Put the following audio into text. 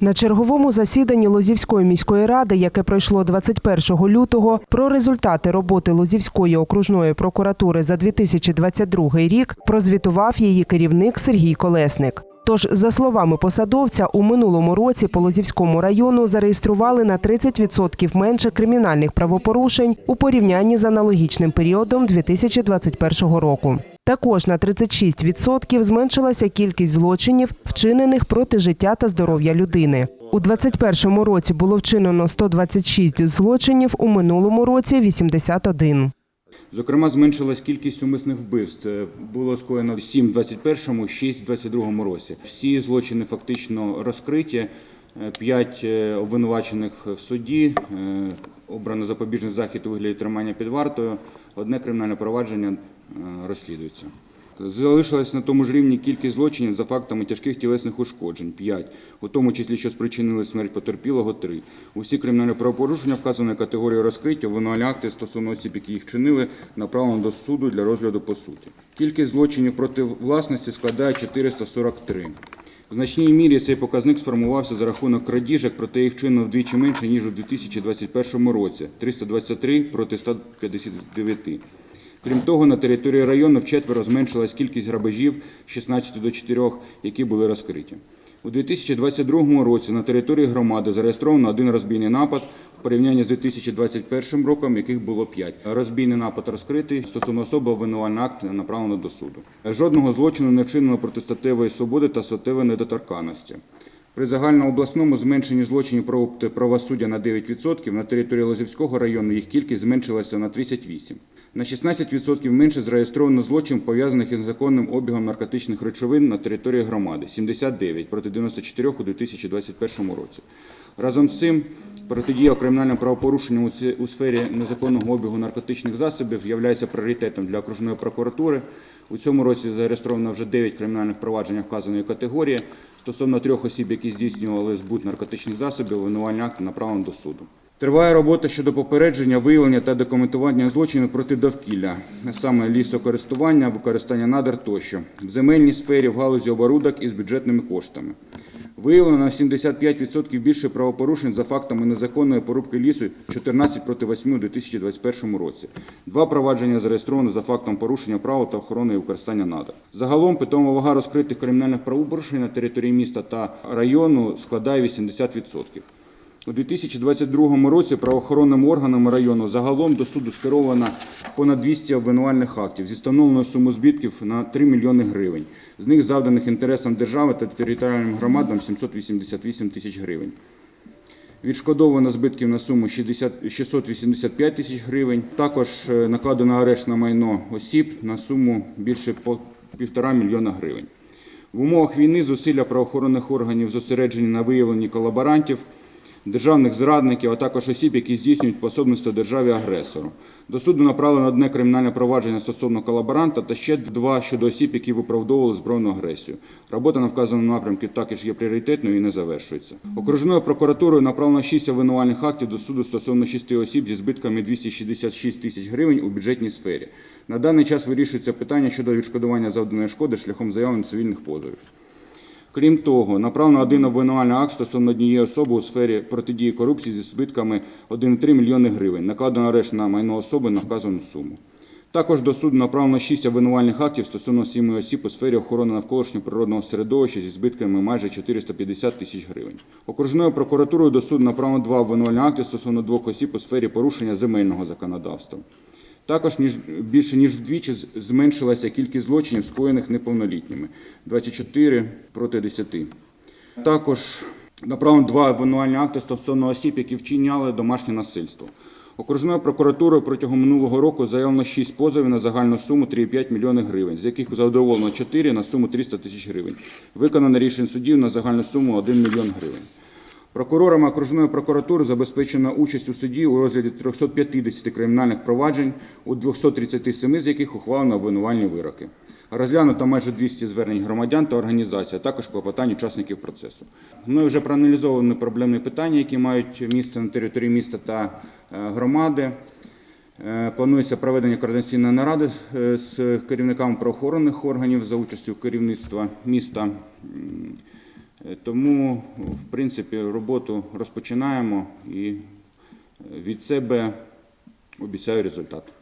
На черговому засіданні Лозівської міської ради, яке пройшло 21 лютого, про результати роботи Лозівської окружної прокуратури за 2022 рік прозвітував її керівник Сергій Колесник. Тож, за словами посадовця, у минулому році по Лозівському району зареєстрували на 30% менше кримінальних правопорушень у порівнянні з аналогічним періодом 2021 року. Також на 36% зменшилася кількість злочинів, вчинених проти життя та здоров'я людини. У 2021 році було вчинено 126 злочинів, у минулому році 81. Зокрема, зменшилась кількість умисних вбивств. Е, Було скоєно 7 в 21-му, 6 в 22-му році. Всі злочини фактично розкриті. 5 обвинувачених в суді, е, обрано запобіжний захід у вигляді тримання під вартою, одне кримінальне провадження е, розслідується. Залишилась на тому ж рівні кількість злочинів за фактами тяжких тілесних ушкоджень 5, у тому числі, що спричинили смерть потерпілого 3. Усі кримінальні правопорушення вказаної категорії розкриті, обвинувальні акти стосовно осіб, які їх вчинили, направлено до суду для розгляду по суті. Кількість злочинів проти власності складає 443. В значній мірі цей показник сформувався за рахунок крадіжок, проте їх вчинено вдвічі менше, ніж у 2021 році – 323 проти 159. Крім того, на території району вчетверо зменшилась кількість грабежів з 16 до 4, які були розкриті. У 2022 році на території громади зареєстровано один розбійний напад в порівнянні з 2021 роком, яких було 5. Розбійний напад розкритий, стосовно особи обвинувальний акт направлено до суду. Жодного злочину не вчинено проти статевої свободи та статевої недоторканності. При загальнообласному зменшенні злочинів проти правосуддя на 9% на території Лозівського району їх кількість зменшилася на 38%. На 16% менше зареєстровано злочинів, пов'язаних із незаконним обігом наркотичних речовин на території громади 79 проти 94 у 2021 році. Разом з цим протидія кримінальним правопорушенням у сфері незаконного обігу наркотичних засобів є пріоритетом для окружної прокуратури. У цьому році зареєстровано вже 9 кримінальних проваджень вказаної категорії. Стосовно трьох осіб, які здійснювали збут наркотичних засобів, обвинувальні акти направлено до суду. Триває робота щодо попередження, виявлення та документування злочинів проти довкілля, саме лісокористування, використання надр тощо, в земельній сфері, в галузі оборудок із бюджетними коштами. Виявлено на 75% більше правопорушень за фактами незаконної порубки лісу 14 проти 8 у 2021 році. Два провадження зареєстровано за фактом порушення права та охорони і використання надр. Загалом питома вага розкритих кримінальних правопорушень на території міста та району складає 80%. У 2022 році правоохоронним органам району загалом до суду скеровано понад 200 обвинувальних актів зі встановленою сумою збитків на 3 мільйони гривень. З них завданих інтересам держави та територіальним громадам 788 тисяч гривень. Відшкодовано збитків на суму 60 685 тисяч гривень. Також е, накладено арешт на майно осіб на суму більше півтора мільйона гривень. В умовах війни зусилля правоохоронних органів зосереджені на виявленні колаборантів, державних зрадників, а також осіб, які здійснюють пособництво державі агресору. До суду направлено одне кримінальне провадження стосовно колаборанта та ще два щодо осіб, які виправдовували збройну агресію. Робота на вказаному напрямку також є пріоритетною і не завершується. Окружною прокуратурою направлено 6 обвинувальних актів до суду стосовно 6 осіб зі збитками 266 тисяч гривень у бюджетній сфері. На даний час вирішується питання щодо відшкодування завданої шкоди шляхом заявлення цивільних позовів. Крім того, направлено один обвинувальний акт стосовно однієї особи у сфері протидії корупції зі збитками 1,3 мільйони гривень. Накладено арешт на майно особи на вказану суму. Також до суду направлено 6 обвинувальних актів стосовно 7 осіб у сфері охорони навколишнього природного середовища зі збитками майже 450 тисяч гривень. Окружною прокуратурою до суду направлено два обвинувальні акти стосовно двох осіб у сфері порушення земельного законодавства. Також ніж більше ніж вдвічі зменшилася кількість злочинів, скоєних неповнолітніми 24 проти 10. Також направлено два обвинувальні акти стосовно осіб, які вчиняли домашнє насильство. Окружною прокуратурою протягом минулого року заявлено 6 позовів на загальну суму 3,5 мільйони гривень, з яких задоволено 4 на суму 300 тисяч гривень. Виконано рішень судів на загальну суму 1 мільйон гривень. Прокурорами окружної прокуратури забезпечена участь у суді у розгляді 350 кримінальних проваджень, у 237 з яких ухвалено обвинувальні вироки. Розглянуто майже 200 звернень громадян та організацій, а також клопотань учасників процесу. Мною вже проаналізовані проблемні питання, які мають місце на території міста та е, громади. Е, Планується проведення координаційної наради е, з керівниками правоохоронних органів за участю керівництва міста. Е, Тому, в принципі, роботу розпочинаємо і е, від себе обіцяю результат.